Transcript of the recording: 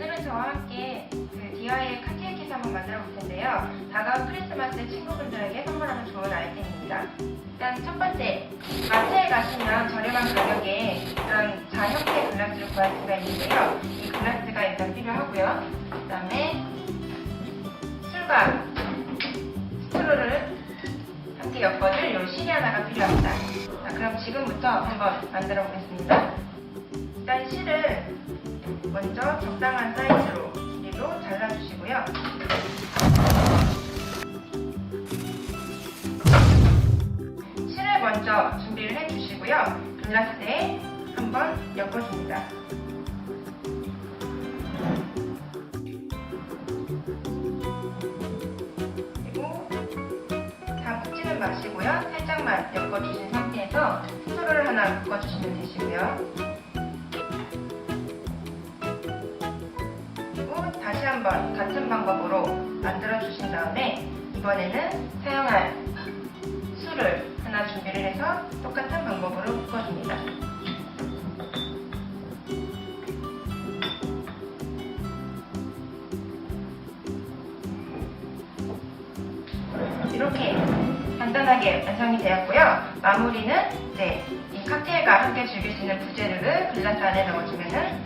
저와 함께 그 DIY 케이스 한번 만들어 볼 텐데요. 다가온 크리스마스 친구분들에게 선물하면 좋은 아이템입니다. 일단 첫 번째, 마트에 가시면 저렴한 가격에 이런 자 형태의 글라스를 구할 수가 있는데요. 이 글라스가 일단 필요하고요. 그 다음에 술과 스트로를 함께 엮어줄 요 실이 하나가 필요합니다. 자, 그럼 지금부터 한번 만들어 보겠습니다. 먼저 적당한 사이즈로 길이로 잘라주시고요. 실을 먼저 준비를 해주시고요. 글라스에 한번 엮어줍니다. 그리고 다 묻지는 마시고요. 살짝만 엮어주신 상태에서 스토로를 하나 묶어주시면 되시고요. 다시 한번 같은 방법으로 만들어 주신 다음에 이번에는 사용할 술을 하나 준비를 해서 똑같은 방법으로 묶어줍니다. 이렇게 간단하게 완성이 되었고요. 마무리는 이제 이 칵테일과 함께 즐길 수 있는 부재료를 글라스 안에 넣어주면은 이렇게